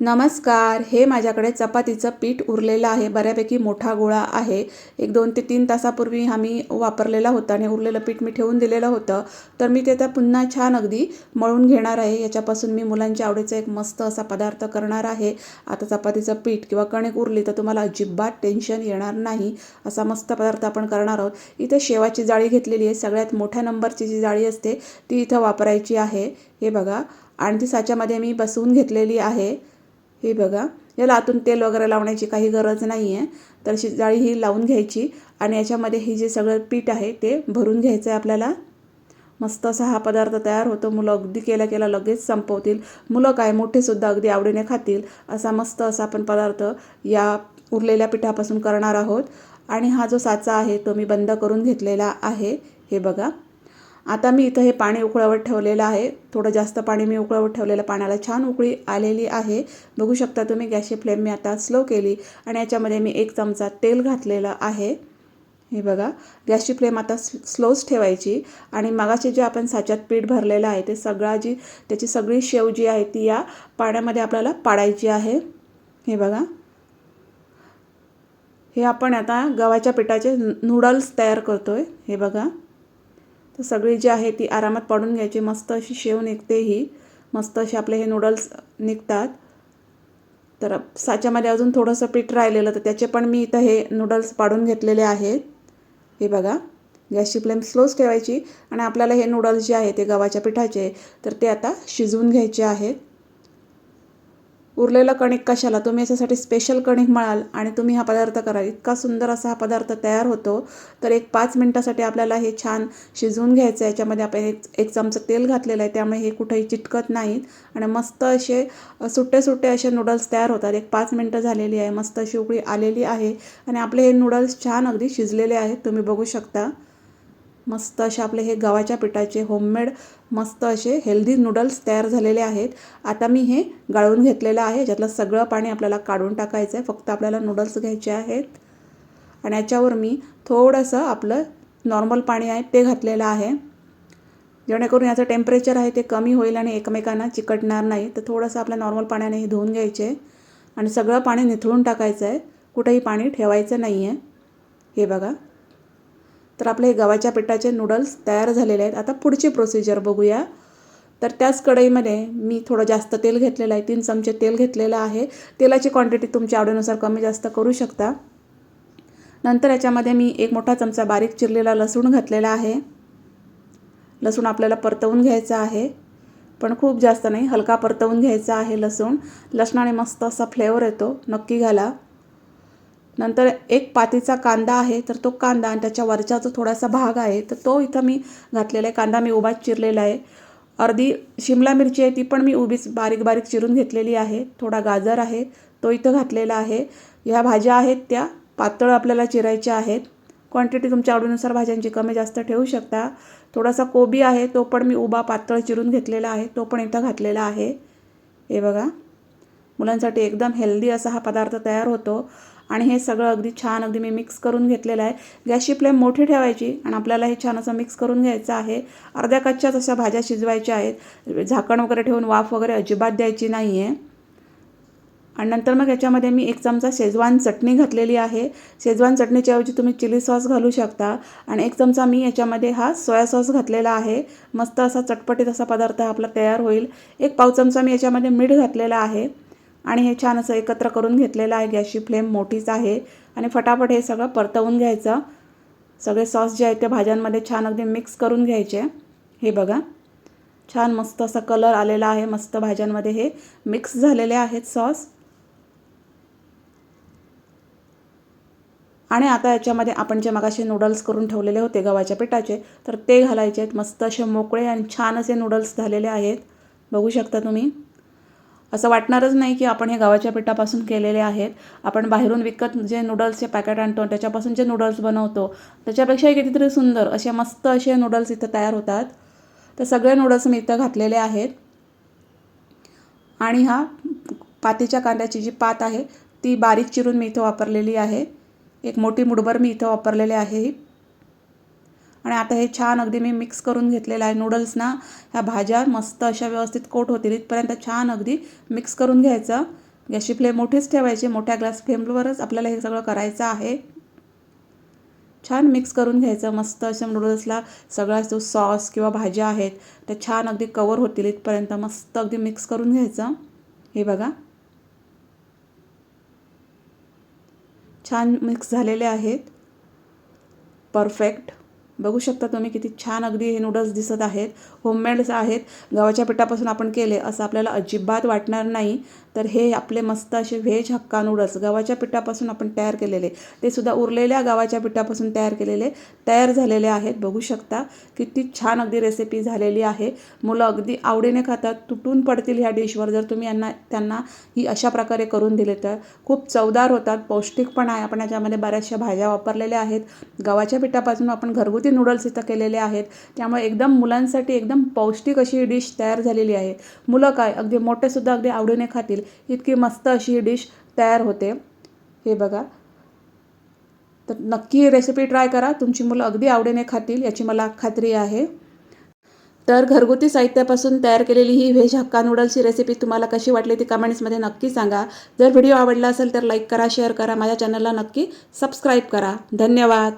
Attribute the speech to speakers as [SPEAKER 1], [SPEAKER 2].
[SPEAKER 1] नमस्कार. हे माझ्याकडे चपातीचं पीठ उरलेलं आहे. बऱ्यापैकी मोठा गोळा आहे. एक दोन ते तीन तासापूर्वी आम्ही वापरलेला होता आणि उरलेलं पीठ मी ठेवून दिलेलं होतं. तर मी ते त्या पुन्हा छान अगदी मळून घेणार आहे. याच्यापासून मी मुलांच्या आवडीचा एक मस्त असा पदार्थ करणार आहे. आता चपातीचं पीठ किंवा कणिक उरली तर तुम्हाला अजिबात टेन्शन येणार नाही. असा मस्त पदार्थ आपण करणार आहोत. इथे शेवाची जाळी घेतलेली आहे. सगळ्यात मोठ्या नंबरची जी जाळी असते ती इथं वापरायची आहे. हे बघा. आणि ती साच्यामध्ये मी बसवून घेतलेली आहे. हे बघा. याला आतून तेल वगैरे लावण्याची काही गरज नाही आहे तर अशी जाळी ही लावून घ्यायची आणि याच्यामध्ये हे जे सगळं पीठ आहे ते भरून घ्यायचं आहे आपल्याला. मस्त असा हा पदार्थ तयार होतो. मुलं अगदी केला केला लगेच संपवतील. मुलं काय मोठेसुद्धा अगदी आवडीने खातील. असा मस्त असा आपण पदार्थ या उरलेल्या पिठापासून करणार आहोत. आणि हा जो साचा आहे तो मी बंद करून घेतलेला आहे. हे बघा. आता मी इथं हे पाणी उकळवत ठेवलेलं आहे. थोडं जास्त पाणी मी उकळवत ठेवलेलं पाण्याला छान उकळी आलेली आहे. बघू शकता तुम्ही गॅसची फ्लेम मी आता स्लो केली आणि याच्यामध्ये मी एक चमचा तेल घातलेलं आहे. हे बघा गॅसची फ्लेम आता स्लोच ठेवायची आणि मगाचे जे आपण साच्यात पीठ भरलेलं आहे ते सगळा जी त्याची सगळी शेव जी आहे ती या पाण्यामध्ये आपल्याला पाडायची आहे. हे बघा. हे आपण आता गव्हाच्या पिठाचे नूडल्स तयार करतो आहे हे बघा. तर सगळी जी आहे ती आरामात पाडून घ्यायची. मस्त अशी शेव निघते ही मस्त असे आपले हे नूडल्स निघतात. तर साच्यामध्ये अजून थोडंसं पीठ राहिलेलं तर त्याचे पण मी इथं हे नूडल्स पाडून घेतलेले आहेत. हे बघा गॅसची फ्लेम स्लोच ठेवायची आणि आपल्याला हे नूडल्स जे आहे ते गव्हाच्या पिठाचे तर ते आता शिजवून घ्यायचे आहेत. उरलेलं कणिक कशाला? तुम्ही याच्यासाठी स्पेशल कणिक मळाल आणि तुम्ही हा पदार्थ कराल. इतका सुंदर असा हा पदार्थ तयार होतो. तर एक पाच मिनटासाठी आपल्याला हे छान शिजवून घ्यायचं आहे. याच्यामध्ये आपण एक एक चमचं तेल घातलेलं आहे. त्यामुळे हे कुठेही चिटकत नाहीत. आणि मस्त असे सुट्टे सुट्टे असे नूडल्स तयार होतात. एक पाच मिनटं झालेली आहे. मस्त अशी उकळी आलेली आहे. आणि आपले हे नूडल्स छान अगदी शिजलेले आहेत. तुम्ही बघू शकता. मस्त असे आपले हे गव्हाच्या पिठाचे होममेड मस्त असे हेल्दी नूडल्स तयार झालेले आहेत. आता मी हे गाळून घेतलेलं आहे. ज्यातलं सगळं पाणी आपल्याला काढून टाकायचं आहे. फक्त आपल्याला नूडल्स घ्यायचे आहेत. आणि याच्यावर मी थोडंसं आपलं नॉर्मल पाणी आहे ते घातलेलं आहे. जेणेकरून याचं टेम्परेचर आहे ते कमी होईल आणि एकमेकांना चिकटणार नाही. तर थोडंसं आपल्या नॉर्मल पाण्याने हे धुवून घ्यायचे. आणि सगळं पाणी निथळून टाकायचं आहे. कुठेही पाणी ठेवायचं नाही आहे हे बघा. तर आपले गव्हाच्या पिठाचे नूडल्स तयार झालेले आहेत. आता पुढची प्रोसिजर बघूया. तर त्याच कढईमध्ये मी थोडं जास्त तेल घेतलेलं आहे. तीन चमचे तेल घेतलेलं आहे. तेलाची क्वांटिटी तुमच्या आवडीनुसार कमी जास्त करू शकता. नंतर याच्यामध्ये मी एक मोठा चमचा बारीक चिरलेला लसूण घातलेला आहे. लसूण आपल्याला परतवून घ्यायचा आहे. पण खूप जास्त नाही हलका परतवून घ्यायचा आहे लसूण. लसणाने मस्त असा फ्लेवर येतो. नक्की घाला. नंतर एक पातीचा कांदा आहे तर तो कांदा आणि त्याच्या वरचा जो थोडासा भाग आहे तर तो इथं मी घातलेला आहे. कांदा मी उभाच चिरलेला आहे. अर्धी शिमला मिरची आहे ती पण मी उभीच बारीक बारीक चिरून घेतलेली आहे. थोडा गाजर आहे तो इथं घातलेला आहे. ह्या भाज्या आहेत त्या पातळ आपल्याला चिरायच्या आहेत. क्वांटिटी तुमच्या आवडीनुसार भाज्यांची कमी जास्त ठेवू शकता. थोडासा कोबी आहे तो पण मी उभा पातळ चिरून घेतलेला आहे तो पण इथं घातलेला आहे. हे बघा. मुलांसाठी एकदम हेल्दी असा हा पदार्थ तयार होतो. आणि हे सगळं अगदी छान अगदी मी मिक्स करून घेतलेलं आहे. गॅसची फ्लेम मोठी ठेवायची आणि आपल्याला हे छान असं मिक्स करून घ्यायचं आहे. अर्ध्या कच्च्याच अशा भाज्या शिजवायच्या आहेत. झाकण वगैरे ठेवून वाफ वगैरे अजिबात द्यायची नाही आहे आणि नंतर मग याच्यामध्ये मी एक चमचा शेजवान चटणी घातलेली आहे. शेजवान चटणीच्या ऐवजी तुम्ही चिली सॉस घालू शकता. आणि एक चमचा मी याच्यामध्ये हा सोया सॉस घातलेला आहे. मस्त असा चटपटीत असा पदार्थ आपला तयार होईल. एक पाव चमचा मी याच्यामध्ये मीठ घातलेला आहे. आणि हे छान असं एकत्र करून घेतलेलं आहे. गॅसची फ्लेम मोठीच आहे. आणि फटाफट हे सगळं परतवून घ्यायचं. सगळे सॉस जे आहेत ते भाज्यांमध्ये छान अगदी मिक्स करून घ्यायचे. हे बघा. छान मस्त असा कलर आलेला आहे. मस्त भाज्यांमध्ये हे मिक्स झालेले आहेत सॉस. आणि आता याच्यामध्ये आपण जे मगाशी नूडल्स करून ठेवलेले होते गव्हाच्या पिठाचे तर ते घालायचे आहेत. मस्त असे मोकळे आणि छान असे नूडल्स झालेले आहेत. बघू शकता तुम्ही. असं वाटणारच नाही की आपण हे गव्हाच्या पिठापासून केलेले आहेत. आपण बाहेरून विकत जे नूडल्सचे पॅकेट आणतो त्याच्यापासून जे नूडल्स बनवतो त्याच्यापेक्षाही कितीतरी सुंदर असे मस्त असे नूडल्स इथं तयार होतात. तर सगळे नूडल्स मी इथं घातलेले आहेत. आणि हा पातीच्या कांद्याची जी पात आहे ती बारीक चिरून मी इथं वापरलेली आहे. एक मोठी मुठभर मी इथं वापरलेले आहे ही. आणि आता हे छान अगदी मी मिक्स करून घेतलेलं आहे नूडल्सना ह्या भाज्या मस्त अशा व्यवस्थित कोट होतील इथपर्यंत छान अगदी मिक्स करून घ्यायचं. गॅसची फ्लेम मोठीच ठेवायची मोठ्या ग्लास फ्लेमवरच आपल्याला हे सगळं करायचं आहे. छान मिक्स करून घ्यायचं मस्त अशा नूडल्सला सगळा जो सॉस किंवा भाज्या आहेत त्या छान अगदी कवर होतील इथपर्यंत मस्त अगदी मिक्स करून घ्यायचं. हे बघा. छान मिक्स झालेले आहेत. परफेक्ट बघू शकता तुम्ही किती छान अगदी हे नूडल्स दिसत आहेत. होममेड्स आहेत. गव्हाच्या पिठापासून आपण केले असं आपल्याला अजिबात वाटणार नाही. तर हे आपले मस्त असे व्हेज हक्का नूडल्स गव्हाच्या पिठापासून आपण तयार केलेले. ते सुद्धा उरलेल्या गव्हाच्या पिठापासून तयार केलेले. तयार झालेले आहेत. बघू शकता किती छान अगदी रेसिपी झालेली आहे. मुलं अगदी आवडीने खातात. तुटून पडतील ह्या डिशवर जर तुम्ही यांना त्यांना ही अशा प्रकारे करून दिले तर खूप चवदार होतात. पौष्टिक पण आहे. आपण याच्यामध्ये बऱ्याचशा भाज्या वापरलेल्या आहेत. गव्हाच्या पिठापासून आपण घरगुती नूडल्स इथं केलेले आहेत. त्यामुळे एकदम मुलांसाठी एकदम पौष्टिक अशी डिश तयार झालेली आहे. मुलं काय? अगदी मोठेसुद्धा अगदी आवडीने खातील. इतकी मस्त अशी ही डिश तयार होते. हे बघा. तर नक्की रेसिपी ट्राय करा. तुमची मुलं अगदी आवडीने खातील याची मला खात्री आहे. तर घरगुती साहित्यापासून तयार केलेली ही व्हेज हक्का नूडल्सची रेसिपी तुम्हाला कशी वाटली ती कमेंट्समध्ये नक्की सांगा. जर व्हिडिओ आवडला असेल तर लाईक करा शेअर करा. माझ्या चॅनलला नक्की सबस्क्राईब करा. धन्यवाद.